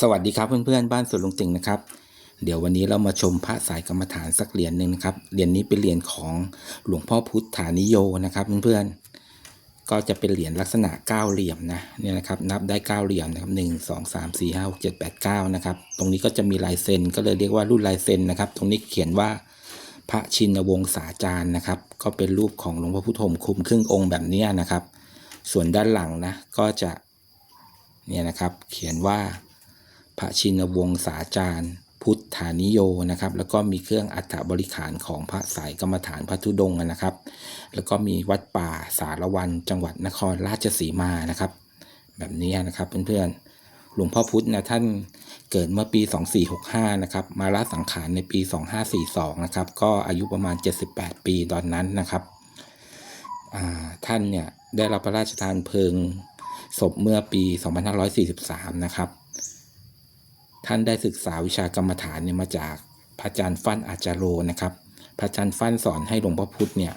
สวัสดีครับเพื่อนๆบ้านสวนลุงติ่งนะครับ เดี๋ยววันนี้เรามาชมพระสายกรรมฐานสักเหรียญหนึ่งนะครับเหรียญนี้เป็นเหรียญของหลวงพ่อพุทธานิโยนะครับเพื่อนๆก็จะเป็นเหรียญลักษณะเก้าเหลี่ยมนะเนี่ยนะครับนับได้เก้าเหลี่ยมนะครับหนึ่งสองสามสี่ห้าหกเจ็ดแปดเก้านะครับตรงนี้ก็จะมีลายเซ็นก็เลยเรียกว่ารุ่นลายเซ็นนะครับตรงนี้เขียนว่าพระชินวงศาจารย์นะครับ ก็เป็นรูปของหลวงพ่อพุทธมคุมครึ่งองค์แบบนี้นะครับ ส่วนด้านหลังนะก็จะเนี่ยนะครับเขียนว่า พระชินวงศาจารย์ พุทธานิโยนะครับ แล้วก็มีเครื่องอัฐบริขารของพระสายกรรมฐานพระธุดงนะครับ แล้วก็มีวัดป่าสารวันจังหวัดนครราชสีมานะครับ แบบนี้นะครับเพื่อนๆหลวงพ่อพุธนะท่านเกิดเมื่อปี 2465 นะครับ มาละสังขารในปี 2542 นะครับ ก็อายุประมาณ 78 ปีตอนนั้นนะครับ ท่านเนี่ยได้รับพระราชทานเพลิงศพเมื่อปี 2543 นะครับ ท่านได้ศึกษาวิชากรรมฐานเนี่ยมาจากพระอาจารย์ฟั่นอาจารโรนะครับ พระอาจารย์ฟั่นสอนให้หลวงพ่อพุธเนี่ย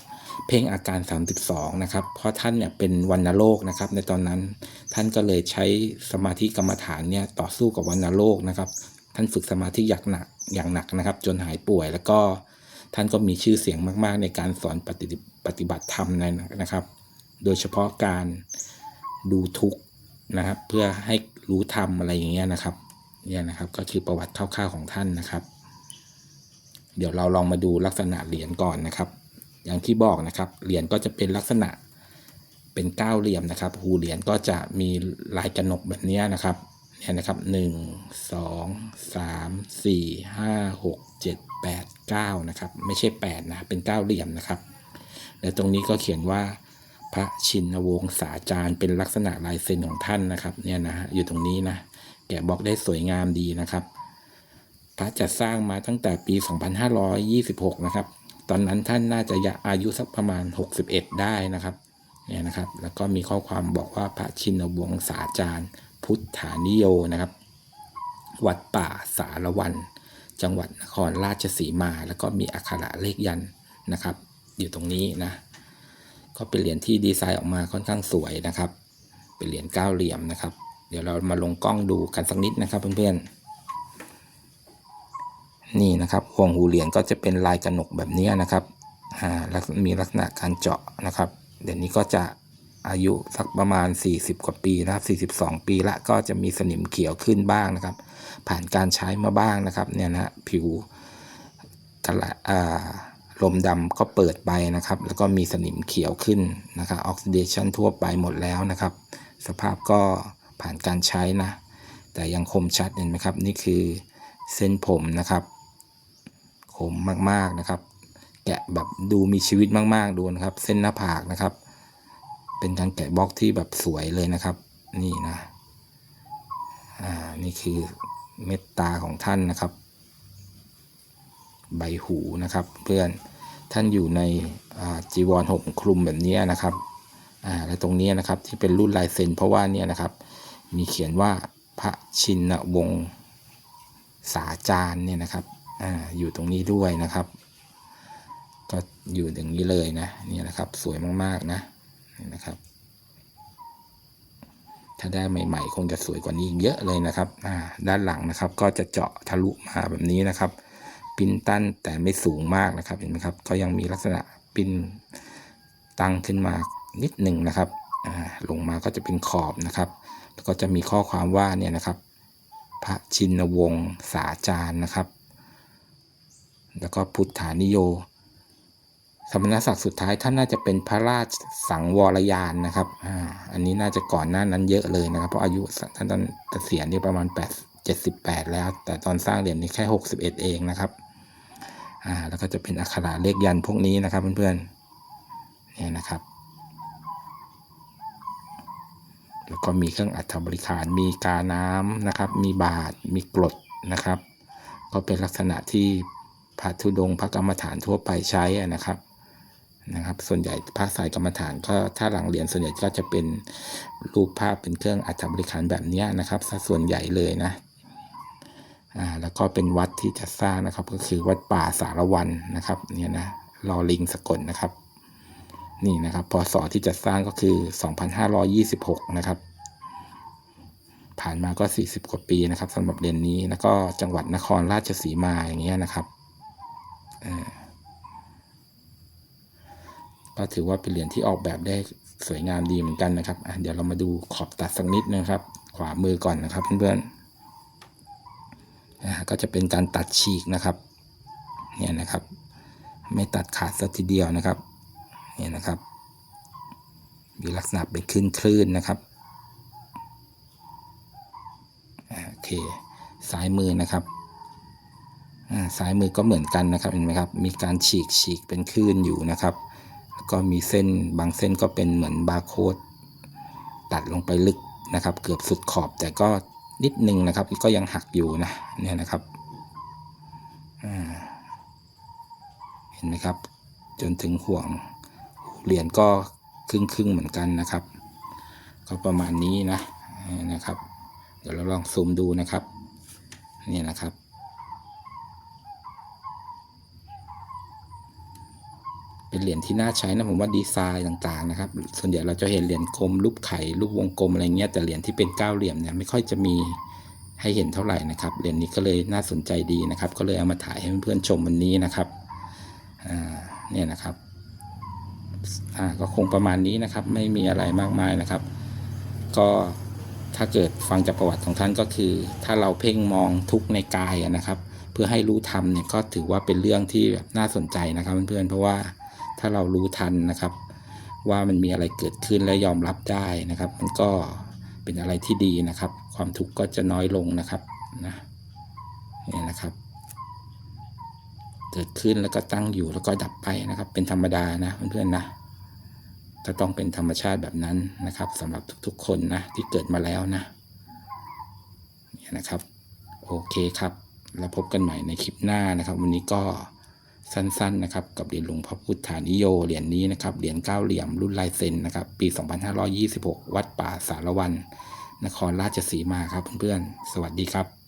เพ่งอาการ 32 นะครับ เพราะท่านเนี่ยเป็นวัณโรคนะครับ ในตอนนั้นท่านก็เลยใช้สมาธิกรรมฐานเนี่ยต่อสู้กับวัณโรคนะครับ ท่านฝึกสมาธิอย่างหนักอย่างหนักนะครับ จนหายป่วยแล้วก็ท่านก็มีชื่อเสียงมาก ๆ ในการสอนปฏิปฏิบัติธรรมนะครับ โดยเฉพาะการดูทุกข์นะครับ เพื่อให้รู้ธรรมอะไรอย่างเงี้ยนะครับ เนี่ยนะครับก็คือประวัติคร่าวๆของท่านนะครับ เดี๋ยวเราลองมาดูลักษณะเหรียญก่อนนะครับ อย่างที่บอกนะครับเหรียญก็จะเป็นลักษณะเป็นเก้าเหลี่ยมนะครับหูเหรียญก็จะมีลายกระหนกแบบนี้นะครับเนี่ยนะครับหนึ่งสองสามสี่ห้าหกเจ็ดแปดเก้านะครับ ไม่ใช่แปดนะเป็นเก้าเหลี่ยมนะครับ และตรงนี้ก็เขียนว่าพระชินวงศาจารย์เป็นลักษณะลายเซ็นของท่านนะครับ เนี่ยนะฮะอยู่ตรงนี้นะ แกะบล็อกได้สวยงามดีนะครับ พระจัดสร้างมาตั้งแต่ปี 2526 นะครับ ตอนนั้นท่านน่าจะอายุสักประมาณ 61 ได้นะครับเนี่ยนะครับ แล้วก็มีข้อความบอกว่าพระชินวงศาจารย์ พุทธานิโยนะครับ วัดป่าสารวัน จังหวัดนครราชสีมา แล้วก็มีอักขระเลขยันนะครับ อยู่ตรงนี้นะ ก็เป็นเหรียญที่ดีไซน์ออกมาค่อนข้างสวยนะครับ เป็นเหรียญเก้าเหลี่ยมนะครับ เดี๋ยวเรามาลงกล้องดูกันสักนิดนะครับเพื่อนๆ นี่นะครับห่วงหูเหรียญก็จะเป็นลายกระหนกแบบนี้นะครับอ่ามีลักษณะการเจาะนะครับ เดี๋ยวนี้ก็จะอายุสักประมาณ 40 กว่าปีนะครับ42 ปีละก็จะมีสนิมเขียวขึ้นบ้างนะครับ ผ่านการใช้มาบ้างนะครับเนี่ยนะผิวกระลมดำก็เปิดไปนะครับ แล้วก็มีสนิมเขียวขึ้นนะครับออกซิเดชันทั่วไปหมดแล้วนะครับ สภาพก็ ผ่านการใช้นะ แต่ยังคมชัดเห็นไหมครับ นี่คือเส้นผมนะครับ คมมากๆนะครับ แกะแบบดูมีชีวิตมากๆดูนะครับ เส้นหน้าผากนะครับ เป็นการแกะบล็อกที่แบบสวยเลยนะครับ นี่นะ อ่า นี่คือเม็ดตาของท่านนะครับ ใบหูนะครับ เพื่อนท่านอยู่ในจีวรห่มคลุมแบบนี้นะครับ อ่า และตรงนี้นะครับที่เป็นรุ่นลายเซ็นเพราะว่าเนี่ยนะครับ มีเขียนว่าพระชินวงศ์สาจารย์เนี่ยนะครับอ่าอยู่ตรงนี้ด้วยนะครับ ก็อยู่อย่างนี้เลยนะนี่นะครับสวยมากๆนะนี่นะครับ ถ้าได้ใหม่ๆ คงจะสวยกว่านี้อีกเยอะเลยนะครับอ่าด้านหลังนะครับ ก็จะเจาะทะลุมาแบบนี้นะครับปิ้นตั้นแต่ไม่สูงมากนะครับเห็นไหมครับก็ยังมีลักษณะปิ้นตั้งขึ้นมานิดหนึ่งนะครับ ลงมาก็จะเป็นขอบนะครับ แล้วก็จะมีข้อความว่าเนี่ยนะครับ พระชินวงศ์สาจารย์นะครับ แล้วก็พุทธานิโย สมณศักดิ์สุดท้ายท่านน่าจะเป็นพระราชสังวรยานนะครับอ่าอันนี้น่าจะก่อนหน้านั้นเยอะเลยนะครับ เพราะอายุท่านตอนเกษียณนี่ประมาณ8 78 แล้ว แต่ตอนสร้างเหรียญนี้แค่ 61 เองนะครับอ่าแล้วก็จะเป็นอักขระเลขยันพวกนี้นะครับเพื่อนๆเนี่ยนะครับ แล้ว ก็มีเครื่องอัฐบริขารมีกาน้ำนะครับ มีบาทมีกรดนะครับ ก็เป็นลักษณะที่พระธุดงพระกรรมฐานทั่วไปใช้นะครับนะครับ ส่วนใหญ่พระสายกรรมฐานก็ถ้าหลังเหรียญส่วนใหญ่ก็จะเป็นรูปภาพเป็นเครื่องอัฐบริขารแบบนี้นะครับซะส่วนใหญ่เลยนะอ่าแล้วก็เป็นวัดที่จะสร้างนะครับ ก็คือวัดป่าสารวันนะครับเนี่ยนะรอลิงสกลนะครับ นี่นะครับพศที่จะสร้างก็คือ 2526 นะครับ ผ่านมาก็ 40 กว่าปีนะครับสำหรับเหรียญนี้แล้วก็จังหวัดนครราชสีมาอย่างเงี้ยนะครับก็ถือว่าเป็นเหรียญที่ออกแบบได้สวยงามดีเหมือนกันนะครับเดี๋ยวเรามาดูขอบตัดสักนิดนะครับ ขวามือก่อนนะครับเพื่อนๆก็จะเป็นการตัดฉีกนะครับ เนี่ยนะครับ ไม่ตัดขาดสักทีเดียวนะครับ เนี่ยนะครับ มีลักษณะเป็นคลื่นคลื่นๆนะครับอ่าโอเค ซ้ายมือนะครับอ่าซ้ายมือก็เหมือนกันนะครับเห็นไหมครับ มีการฉีกฉีกเป็นคลื่นอยู่นะครับ ก็มีเส้นบางเส้นก็เป็นเหมือนบาร์โค้ดตัดลงไปลึกนะครับ เกือบสุดขอบแต่ก็นิดนึงนะครับ ก็ยังหักอยู่นะเนี่ยนะครับเห็นไหมครับ จนถึงห่วงเหรียญก็ครึ่งครึ่งเหมือนกันนะครับ ก็ประมาณนี้นะนะครับ เดี๋ยวเราลองซูมดูนะครับ นี่นะครับ เป็นเหรียญที่น่าใช้นะผมว่าดีไซน์ต่างๆนะครับ ส่วนใหญ่เราจะเห็นเหรียญกลมรูปไข่รูปวงกลมอะไรเงี้ยแต่เหรียญที่เป็นเก้าเหลี่ยมเนี่ยไม่ค่อยจะมีให้เห็นเท่าไหร่นะครับเหรียญนี้ก็เลยน่าสนใจดีนะครับ ก็เลยเอามาถ่ายให้เพื่อนๆชมวันนี้นะครับอ่าเนี่ยนะครับอ่าก็คงประมาณนี้นะครับ ไม่มีอะไรมากมายนะครับ ก็ ถ้าเกิดฟังจากประวัติของท่านก็คือ ถ้าเราเพ่งมองทุกในกายนะครับ เพื่อให้รู้ธรรมเนี่ยก็ถือว่าเป็นเรื่องที่แบบน่าสนใจนะครับเพื่อนๆเพราะว่าถ้าเรารู้ทันนะครับ ว่ามันมีอะไรเกิดขึ้นและยอมรับได้นะครับ มันก็เป็นอะไรที่ดีนะครับ ความทุกข์ก็จะน้อยลงนะครับนะเนี่ยนะครับ เกิดขึ้นแล้วก็ตั้งอยู่แล้วก็ดับไปนะครับ เป็นธรรมดานะเพื่อนๆนะ ก็ต้องเป็นธรรมชาติแบบนั้นนะครับสำหรับทุกๆคนนะที่เกิดมาแล้วนะนี่นะครับ โอเคครับ แล้วพบกันใหม่ในคลิปหน้านะครับ วันนี้ก็สั้นๆนะครับ กับเหรียญหลวงพ่อพุทธานิโยเหรียญนี้นะครับเหรียญเก้าเหลี่ยมรุ่นลายเซ็นนะครับ ปี 2526 วัดป่าสารวัน นครราชสีมาครับเพื่อนๆสวัสดีครับ